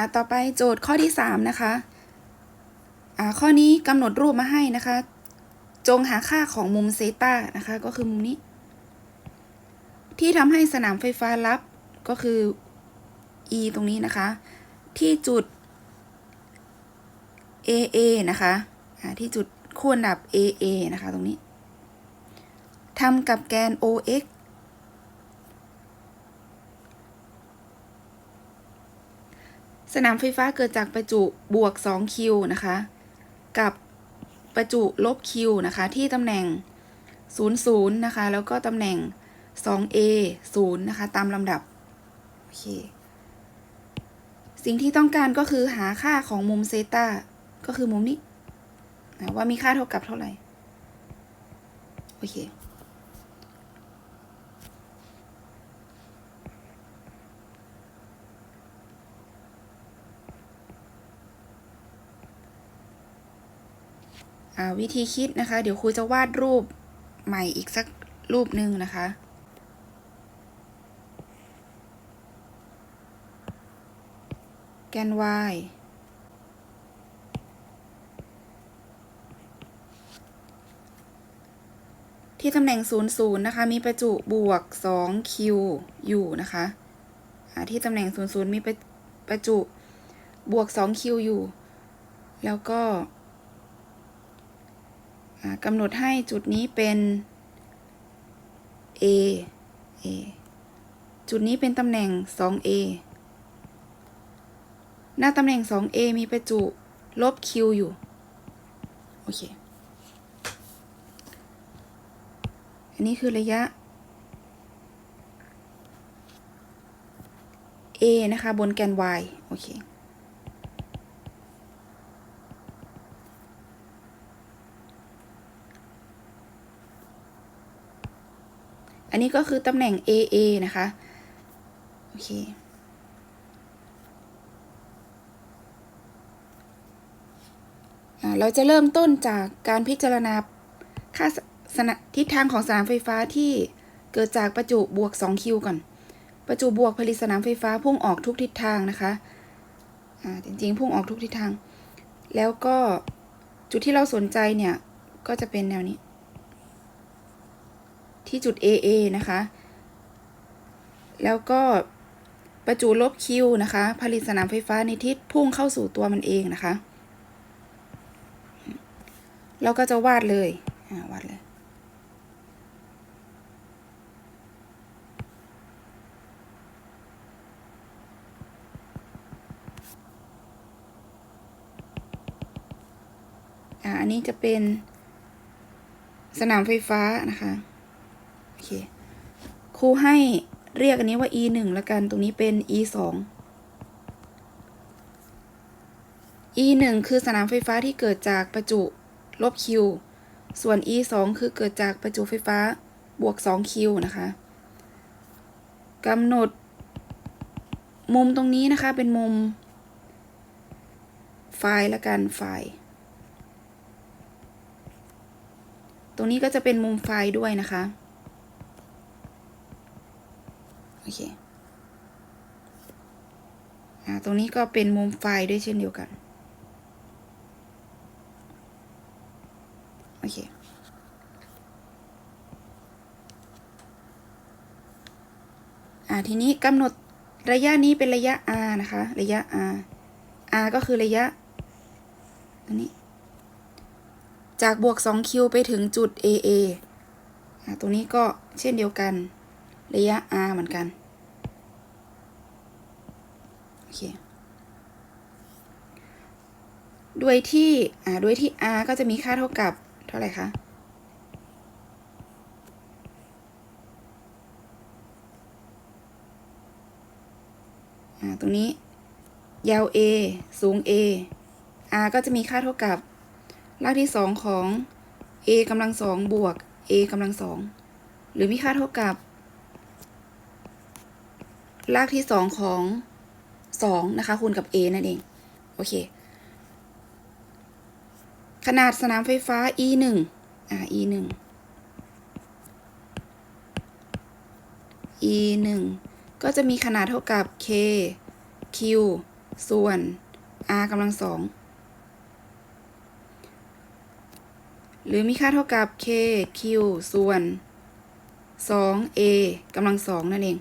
อะต่อไปโจทย์ข้อที่สามนะคะอ่าข้อนี้กำหนดรูปมาให้นะคะ จงหาค่าของมุมเซต้านะคะ ก็คือมุมนี้ ที่ทำให้สนามไฟฟ้ารับก็คือ e ตรงนี้นะคะ ที่จุด aa นะคะอ่าที่จุดคู่อันดับ aa นะคะ ตรงนี้ทำกับแกน ox สนามไฟฟ้าเกิดจากประจุบวก2 q นะคะ กับประจุลบ q นะคะ ที่ตำแหน่ง 0 0 นะคะ แล้วก็ตำแหน่ง 2a 0 นะคะ ตามลำดับ โอเค สิ่งที่ต้องการก็คือหาค่าของมุมเซตาก็คือมุมนี้นะว่ามีค่าเท่ากับเท่าไหร่ โอเค วิธีคิดนะคะ เดี๋ยวครูจะวาดรูปใหม่อีกสักรูปหนึ่งนะคะ แกน y ที่ตำแหน่ง 0 0 นะคะ มีประจุบวก 2q อยู่นะคะที่ตำแหน่ง 0 0 มีประประจุบวก 2q อยู่ แล้วก็ กำหนดให้จุดนี้เป็น A A จุดนี้เป็นตำแหน่ง 2A หน้าตำแหน่ง 2A มีประจุลบ Q อยู่ โอเค อันนี้คือระยะ A นะคะ บนแกน y โอเค อันนี้ก็คือตำแหน่ง AA นะคะ โอเค เราจะเริ่มต้นจากการพิจารณาค่าทิศทางของสนามไฟฟ้าที่เกิดจากประจุบวก 2 คิวก่อน ประจุบวกผลิตสนามไฟฟ้าพุ่งออกทุกทิศทางนะคะ อ่า จริงๆ พุ่งออกทุกทิศทาง แล้วก็จุดที่เราสนใจเนี่ย ก็จะเป็นแนวนี้ ที่จุด AA นะคะ แล้วก็ประจุลบ Q นะคะ ผลิตสนามไฟฟ้าในทิศพุ่งเข้าสู่ตัวมันเองนะคะ เราก็จะวาดเลย วาดเลยอ่าอันนี้จะเป็นสนามไฟฟ้านะคะ อเคครูให้เรียกอันนี้ว่า e หนึ่งแล้วกันตรงนี้เป็น e สอง e หนึ่งคือสนามไฟฟ้าที่เกิดจากประจุลบ q ส่วน e สองคือเกิดจากประจุไฟฟ้าบวก 2q นะคะกำหนด มุมตรงนี้นะคะเป็นมุม ไฟล์ละกันไฟล์ ตรงนี้ก็จะเป็นมุมไฟล์ด้วยนะคะ โอเคอตรงนี้ก็เป็นมุมไฟด้วยเช่นเดียวกัน โอเค อ่าทีนี้กำหนดระยะนี้เป็นระยะ r นะคะ ระยะ r r ก็คือระยะอันนี้ จากบวก 2q ไปถึงจุด aa ตรงนี้ก็เช่นเดียวกัน ระยะ r เหมือนกัน โอเคโดยที่ อ่าโดยที่ r ก็จะมีค่าเท่ากับเท่าไหร่คะตรงนี้ ยาว a สูง a r ก็จะมีค่าเท่ากับ รากที่สองของ a กำลังสองบวก a กำลังสอง หรือมีค่าเท่ากับ รากที่สองของสองนะคะคูณกับ a นั่นเอง โอเค ขนาดสนามไฟฟ้า e หนึ่งอ่า e หนึ่ง e หนึ่งก็จะมีขนาดเท่ากับ k q ส่วน r กำลังสองหรือมีค่าเท่ากับ k q ส่วน 2a กำลังสองนั่นเอง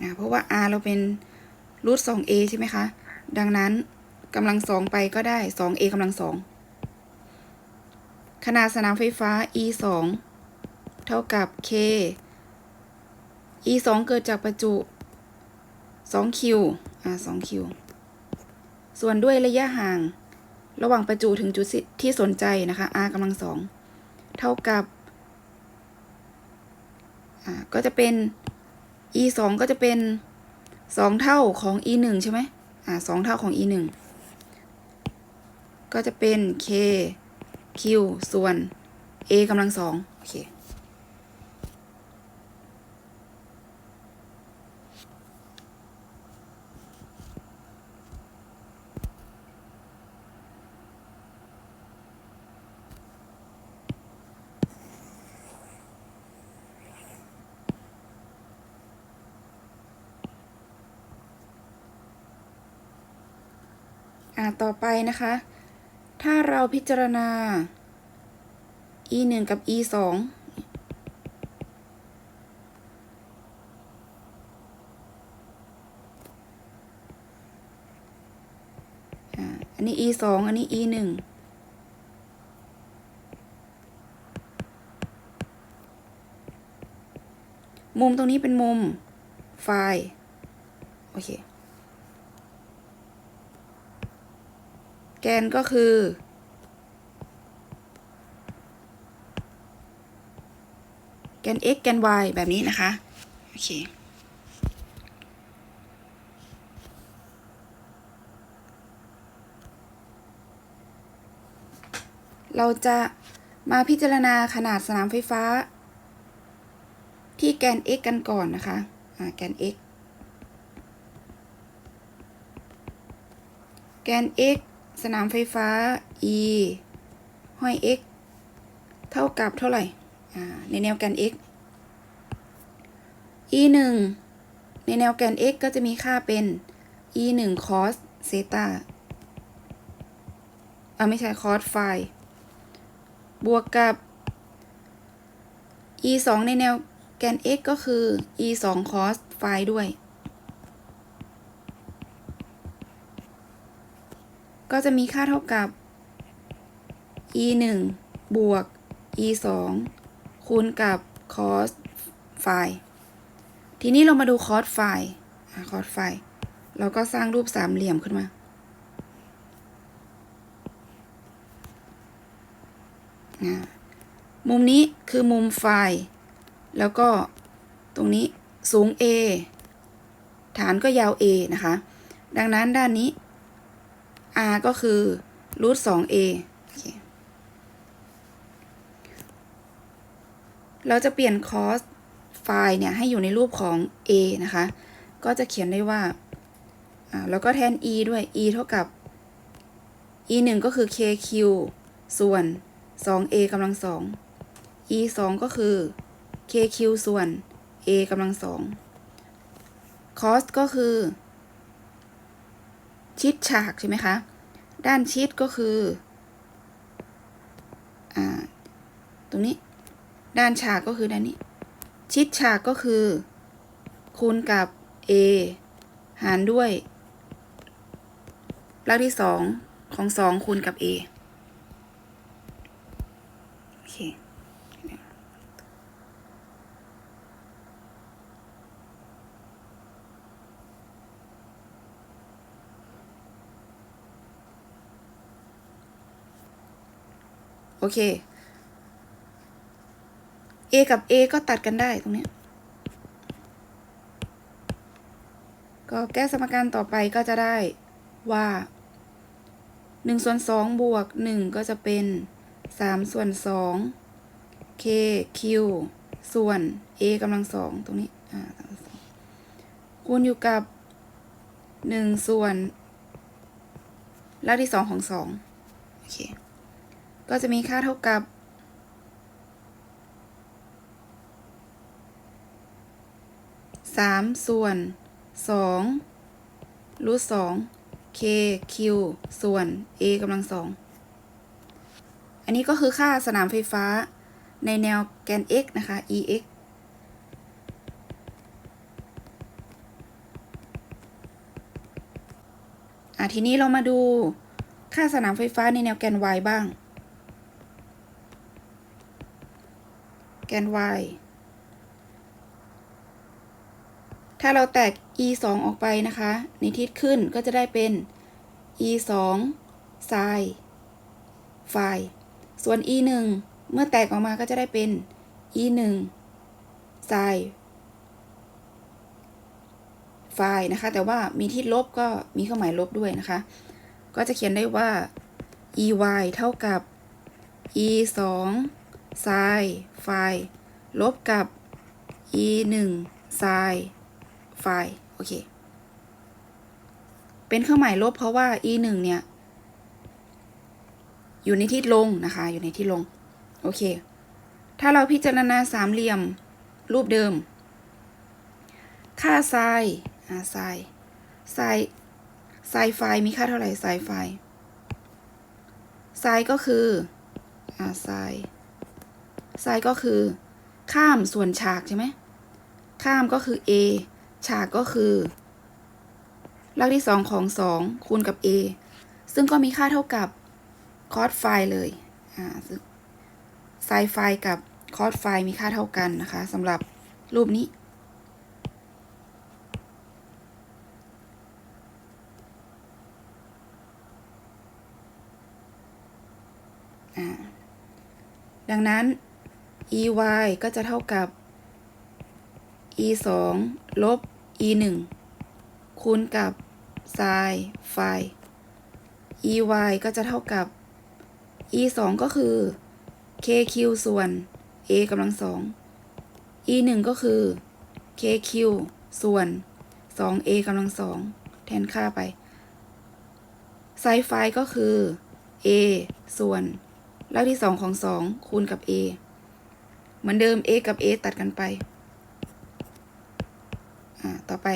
นะเพราะว่า r เราเป็นรูท 2a ใช่ไหมคะ ดังนั้นกำลังสองไปก็ได้ 2a กำลังสองขนาดสนามไฟฟ้า e 2เท่ากับ k e 2เกิดจากประจุ 2q อ่า 2q ส่วนด้วยระยะห่าง ระหว่างประจุถึงจุดที่สนใจนะคะ r กำลังสองเท่ากับ ก็จะเป็น e 2ก็จะเป็น2เท่าของ e 1ใช่ไหมอ่า2เท่าของ e 1ก็จะเป็น k q ส่วน a กำลังสองโอเค ต่อไปนะคะ ถ้าเราพิจารณา e 1กับ e 2อ่าอันนี้ e 2อันนี้ e 1มุมตรงนี้เป็นมุมไฟล์ โอเค แกนก็คือ แกน x แกน y แบบนี้นะคะ โอเค เราจะมาพิจารณาขนาดสนามไฟฟ้า ที่แกน x กันก่อนนะคะอ่าแกน x แกน x สนามไฟฟ้า e ห้อย x เท่ากับเท่าไหร่ในแนวแกน x e 1ในแนวแกน x ก็จะมีค่าเป็น e 1 cos เซตาอ่าไม่ใช่ cos ไฟ บวกกับ e 2ในแนวแกน x ก็คือ e 2 cos ไฟด้วย ก็จะมีค่าเท่ากับ e 1บวก e 2คูณกับ cos ไฟทีนี้เรามาดู cos ไฟ cos ไฟเราก็สร้างรูปสามเหลี่ยมขึ้นมา มุมนี้คือมุมไฟแล้วก็ตรงนี้สูง a ฐานก็ยาว a นะคะ ดังนั้นด้านนี้ r ก็คือรูท 2a โอเคเราจะเปลี่ยน cos ไฟล์เนี่ย ให้อยู่ในรูปของ a นะคะ ก็จะเขียนได้ว่าอ่า แล้วก็แทน e ด้วย e เท่ากับ e 1ก็คือ kq ส่วน 2a กำลังสอง e 2ก็คือ kq ส่วน a กำลังสอง cos ก็คือ ชิดฉากใช่ไหมคะ ด้านชิดก็คืออตรงนี้ ด้านฉากก็คือด้านนี้ ชิดฉากก็คือ คูณกับ a หารด้วยรากที่สองของสองคูณกับ a โอเค โอเค a กับ a ก็ตัดกันได้ตรงนี้ ก็แก้สมการต่อไปก็จะได้ว่าหนึ่งส่วนสองบวกหนึ่งก็จะเป็นสามส่วนสอง k q ส่วน a กำลังสองตรงนี้ อ่าคูณอยู่กับหนึ่งส่วนรากที่สองของสองโอเค ก็จะมีค่าเท่ากับสามส่วนสองรูทสอง k q ส่วน a กำลังสอง อันนี้ก็คือค่าสนามไฟฟ้าในแนวแกน x นะคะ e x อะทีนี้เรามาดูค่าสนามไฟฟ้าในแนวแกน y บ้าง แกน y ถ้าเราแตก e 2ออกไปนะคะ ในทิศขึ้นก็จะได้เป็น e 2 sin phi ส่วน e 1เมื่อแตกออกมาก็จะได้เป็น e 1 sin phi นะคะ แต่ว่ามีทิศลบก็มีเครื่องหมายลบด้วยนะคะ ก็จะเขียนได้ว่า e y เท่ากับ e 2 sin phi ลบกับ e 1 sin phi โอเค เป็นเครื่องหมายลบเพราะว่า e 1เนี่ย อยู่ในทิศลงนะคะ อยู่ในทิศลง โอเค ถ้าเราพิจารณาสามเหลี่ยมรูปเดิม ค่าไซน์อ่าไซน์ไซน์ไซน์ไฟมีค่าเท่าไหร่ไซน์ไฟไซน์ก็คืออ่าไซน์ ไซน์ก็คือ ข้ามส่วนฉากใช่ไหมข้ามก็คือ a ฉากก็คือรากที่สองของสองคูณกับ a ซึ่งก็มีค่าเท่ากับคอสไฟเลยอ่าไซไฟกับคอสไฟมีค่าเท่ากันนะคะสำหรับรูปนี้ ดังนั้น e y ก็จะเท่ากับ e 2ลบ e 1คูณกับ sin phi e y ก็จะเท่ากับ e 2ก็คือ k q ส่วน a กำลังสอง e 1ก็คือ k q ส่วน 2 a กำลังสองแทนค่าไป sin phi ก็คือ a ส่วนรากที่สองของสองคูณกับ a เหมือนเดิม a กับ a ตัดกันไป อ่า ต่อไป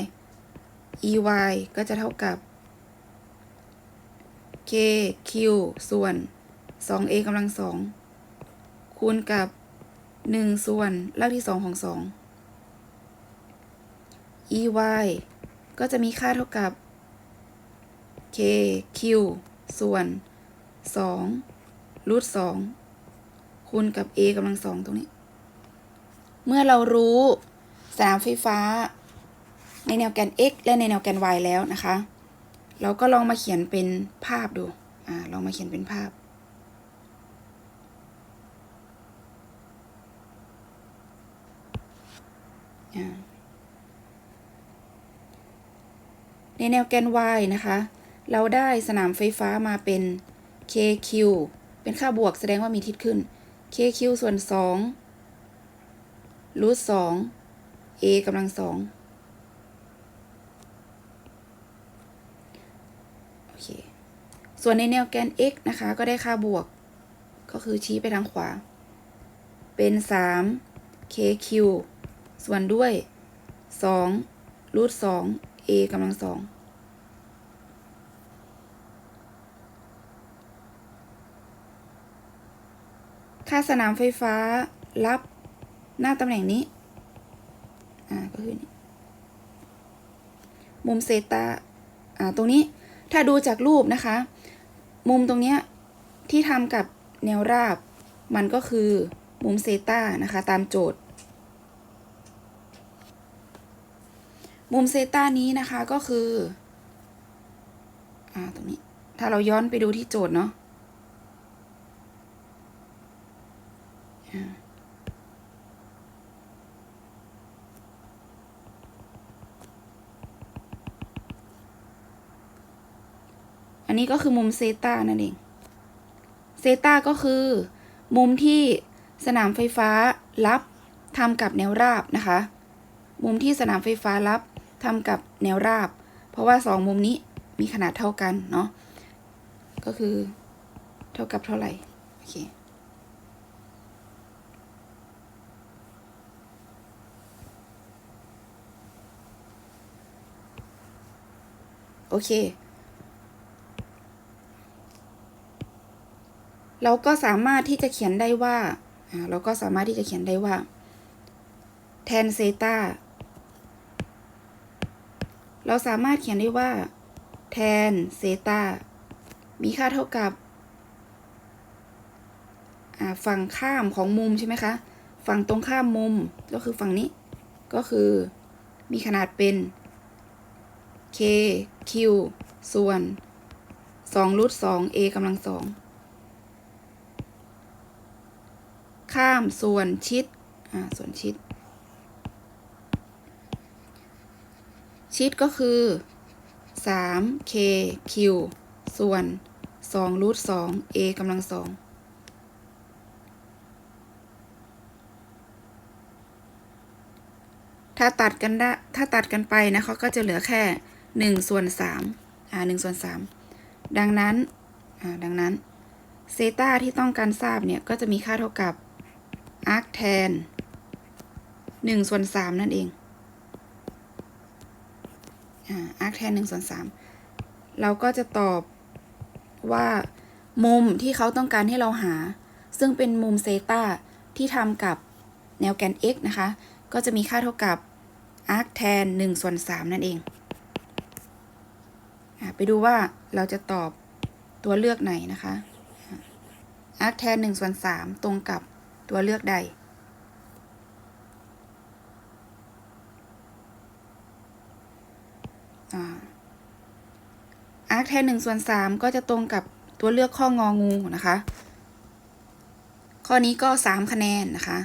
e y ก็จะเท่ากับ k q ส่วน 2 a กำลังสองคูณกับ 1 ส่วนรากที่สองของสอง e y ก็จะมีค่าเท่ากับ k q ส่วน 2 รูทสองคูณกับ a กำลังสองตรงนี้ เมื่อเรารู้สนามไฟฟ้า ในแนวแกน x และในแนวแกน y แล้วนะคะ เราก็ลองมาเขียนเป็นภาพดู อ่า ลองมาเขียนเป็นภาพ ในแนวแกน y นะคะ เราได้สนามไฟฟ้ามาเป็น kq เป็นค่าบวกแสดงว่ามีทิศขึ้น kq ส่วน2 รูท2 a กำลังสองโอเค ส่วนในแนวแกน x นะคะ ก็ได้ค่าบวก ก็คือชี้ไปทางขวา เป็น 3 kq ส่วนด้วย 2 รูท2 a กำลังสองค่าสนามไฟฟ้ารับ หน้าตำแหน่งนี้ อ่า ก็คือนี่มุมเซตาอ่า ตรงนี้ ถ้าดูจากรูปนะคะ มุมตรงเนี้ยที่ทำกับแนวราบ มันก็คือมุมเซตานะคะ ตามโจทย์ มุมเซตานี้นะคะก็คือ อ่า ตรงนี้ ถ้าเราย้อนไปดูที่โจทย์เนาะอั อันนี้ก็คือมุมเซตานั่นเอง เซตาก็คือ มุมที่สนามไฟฟ้ารับทำกับแนวราบนะคะ มุมที่สนามไฟฟ้ารับทำกับแนวราบ เพราะว่าสองมุมนี้มีขนาดเท่ากันเนาะ ก็คือเท่ากับเท่าไหร่ โอเค โอเค เราก็สามารถที่จะเขียนได้ว่าเราก็สามารถที่จะเขียนได้ว่า แทนเซตาเราสามารถเขียนได้ว่า แทนเซตามีค่าเท่ากับฝั่งข้ามของมุมใช่ไหมคะ ฝั่งตรงข้ามมุมก็คือฝั่งนี้ ก็คือมีขนาดเป็น k q ส่วน2รูท2 a กำลัง2 ข้ามส่วนชิด อ่า ส่วนชิด ชิดก็คือ 3 k q ส่วน2รูท2 a กำลังสองถ้าตัดกันได้ ถ้าตัดกันไปนะคะก็จะเหลือแค่หนึ่งส่วนสามอ่าหนึ่งส่วนสามดังนั้น อ่า ดังนั้นเซตาที่ต้องการทราบเนี่ย ก็จะมีค่าเท่ากับ อาร์คแทนหนึ่งส่วนสามนั่นเองอ่าอาร์คแทนหนึ่งส่วนสามเราก็จะตอบว่ามุมที่เขาต้องการให้เราหา ซึ่งเป็นมุมเซตาที่ทำกับแนวแกน x นะคะ ก็จะมีค่าเท่ากับ arc tan 1ส่วน3นั่นเองอไปดูว่าเราจะตอบตัวเลือกไหนนะคะ arc tan 1ส่วน3ตรงกับ ตัวเลือกใด arc tan 1ส่วน3ก็จะตรงกับตัวเลือกข้ององูนะคะ ข้อนี้ก็3คะแนนนะคะ